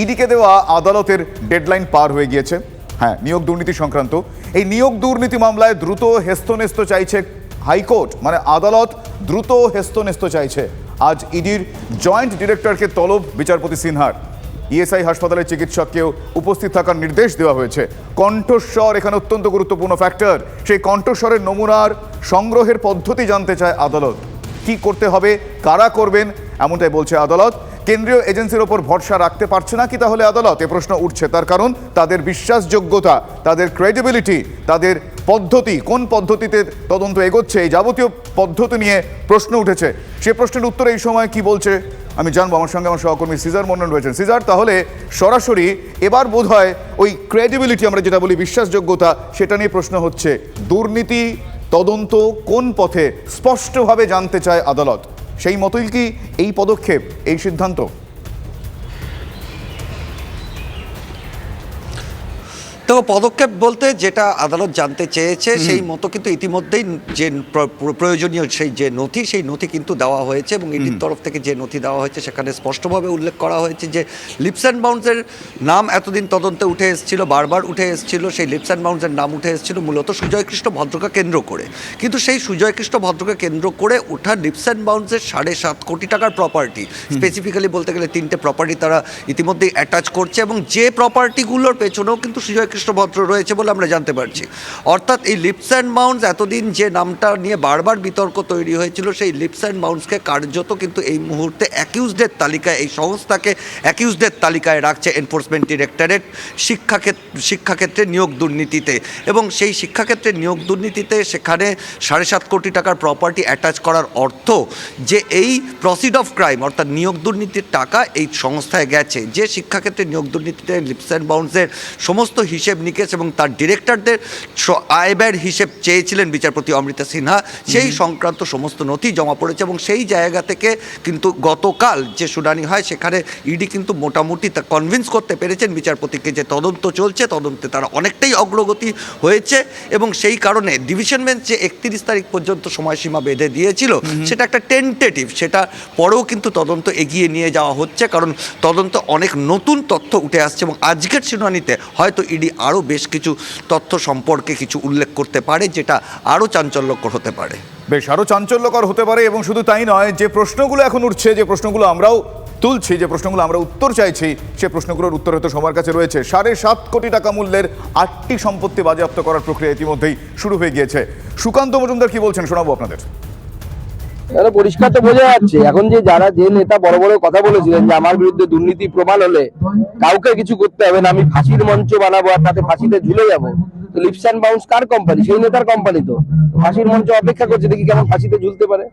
ইডিকে দেওয়া আদালতের ডেডলাইন পার হয়ে গিয়েছে। হ্যাঁ নিয়োগ দুর্নীতি সংক্রান্ত। এই নিয়োগ দুর্নীতি মামলায় দ্রুত হেস্তনেস্ত চাইছে হাইকোর্ট মানে আদালত দ্রুত হেস্তনেস্ত চাইছে। আজ ইডির জয়েন্ট ডিরেক্টরকে তলব বিচারপতি সিনহার। ইএসআই হাসপাতালের চিকিৎসককেও উপস্থিত থাকার নির্দেশ দেওয়া হয়েছে। কণ্ঠস্বর এখানে অত্যন্ত গুরুত্বপূর্ণ ফ্যাক্টর। সেই কণ্ঠস্বরের নমুনার সংগ্রহের পদ্ধতি জানতে চায় আদালত। কি করতে হবে, কারা করবেন, এমনটাই বলছে আদালত। কেন্দ্রীয় এজেন্সির ওপর ভরসা রাখতে পারছে না কি তাহলে আদালত? এ প্রশ্ন উঠছে। তার কারণ, তাদের বিশ্বাসযোগ্যতা, তাদের ক্রেডিবিলিটি তাদের পদ্ধতি, কোন পদ্ধতিতে তদন্ত এগোচ্ছে, এই যাবতীয় পদ্ধতি নিয়ে প্রশ্ন উঠেছে। সে প্রশ্নের উত্তরে এই সময় কি বলছে? আমি জানব। আমার সঙ্গে আমার সহকর্মী সিজার মন্ডল রয়েছেন। সিজার, তাহলে সরাসরি এবার বোধ হয় ওই ক্রেডিবিলিটি আমরা যেটা বলি, বিশ্বাসযোগ্যতা, সেটা নিয়ে প্রশ্ন হচ্ছে। দুর্নীতি তদন্ত কোন পথে স্পষ্টভাবে জানতে চায় আদালত? সেই মতোই কি এই পদক্ষেপ এই সিদ্ধান্ত? তো পদক্ষেপ বলতে যেটা আদালত জানতে চেয়েছে সেই মতো কিন্তু ইতিমধ্যেই যে প্র- প্র- প্রয়োজনীয় সেই যে নথি সেই নথি কিন্তু দেওয়া হয়েছে এবং ইডির তরফ থেকে যে নথি দেওয়া হয়েছে সেখানে স্পষ্টভাবে উল্লেখ করা হয়েছে যে লিপস অ্যান্ড বাউন্সের নাম এতদিন তদন্তে উঠে এসেছিল বারবার উঠে এসেছিল সেই লিপস অ্যান্ড বাউন্সের নাম উঠে এসেছিল মূলত সুজয় কৃষ্ণ ভদ্রকে কেন্দ্র করে। কিন্তু সেই সুজয় কৃষ্ণ ভদ্রকে কেন্দ্র করে ওঠা লিপস অ্যান্ড বাউন্সের সাড়ে সাত কোটি টাকার প্রপার্টি স্পেসিফিক্যালি বলতে গেলে তিনটে প্রপার্টি তারা ইতিমধ্যেই অ্যাটাচ করছে এবং যে প্রপার্টিগুলোর পেছনেও কিন্তু সুজয় কৃষ্ণ রয়েছে বলে আমরা জানতে পারছি। অর্থাৎ এই লিপস অ্যান্ড বাউন্স এতদিন যে নামটা নিয়ে বারবার বিতর্ক তৈরি হয়েছিল, সেই লিপস অ্যান্ড বাউন্সকে কার্যত কিন্তু এই মুহূর্তে অ্যাকিউজদের তালিকায়, এই সংস্থাকে অ্যাকিউজদের তালিকায় রাখছে এনফোর্সমেন্ট ডিরেক্টরেট শিক্ষাক্ষেত্রে শিক্ষাক্ষেত্রে নিয়োগ দুর্নীতিতে। এবং সেই শিক্ষাক্ষেত্রে নিয়োগ দুর্নীতিতে সেখানে সাড়ে সাত কোটি টাকার প্রপার্টি অ্যাটাচ করার অর্থ যে এই প্রসিড অফ ক্রাইম অর্থাৎ নিয়োগ দুর্নীতির টাকা এই সংস্থায় গেছে। যে শিক্ষাক্ষেত্রে নিয়োগ দুর্নীতিতে লিপস অ্যান্ড বাউন্সের সমস্ত হিসেব নিকেশ এবং তার ডিরেক্টরদের আয় ব্যয়ের হিসেব চেয়েছিলেন বিচারপতি অমৃতা সিনহা। সেই সংক্রান্ত সমস্ত নথি জমা পড়েছে এবং সেই জায়গা থেকে কিন্তু গতকাল যে শুনানি হয় সেখানে ইডি কিন্তু মোটামুটি তা কনভিন্স করতে পেরেছেন বিচারপতিকে যে তদন্ত চলছে। তদন্তে তারা অনেকটাই অগ্রগতি হয়েছে এবং সেই কারণে ডিভিশন বেঞ্চ যে একত্রিশ তারিখ পর্যন্ত সময়সীমা বেঁধে দিয়েছিল সেটা একটা টেন্টেটিভ সেটা পরেও কিন্তু তদন্ত এগিয়ে নিয়ে যাওয়া হচ্ছে। কারণ তদন্ত অনেক নতুন তথ্য উঠে আসছে এবং আজকের শুনানিতে হয়তো ইডি আরও বেশ কিছু তথ্য সম্পর্কে কিছু উল্লেখ করতে পারে, যেটা আরও চাঞ্চল্যকর হতে পারে। বেশ, আরও চাঞ্চল্যকর হতে পারে এবং শুধু তাই নয়, যে প্রশ্নগুলো এখন উঠছে, যে প্রশ্নগুলো আমরাও তুলছি, যে প্রশ্নগুলো আমরা উত্তর চাইছি, সে প্রশ্নগুলোর উত্তর হয়তো সবার কাছে রয়েছে। সাড়ে সাত কোটি টাকা মূল্যের আটটি সম্পত্তি বাজেয়াপ্ত করার প্রক্রিয়া ইতিমধ্যেই শুরু হয়ে গিয়েছে। সুকান্ত মজুমদার কি বলছেন শোনাবো আপনাদের? এটা পরিষ্কার তো বোঝা যাচ্ছে। এখন যে যারা, যে নেতা বড় বড় কথা বলেছিলেন যে আমার বিরুদ্ধে দুর্নীতি প্রমাণ হলে কাউকে কিছু করতে হবে না, আমি ফাঁসির মঞ্চ বানাবো আর তাতে ফাঁসিতে ঝুলে যাব। তো লিপস অ্যান্ড বাউন্স কার কোম্পানি সেই নেতার কোম্পানি তো। ফাঁসির মঞ্চ অপেক্ষা করছে, দেখি কেমন ফাঁসিতে ঝুলতে পারে।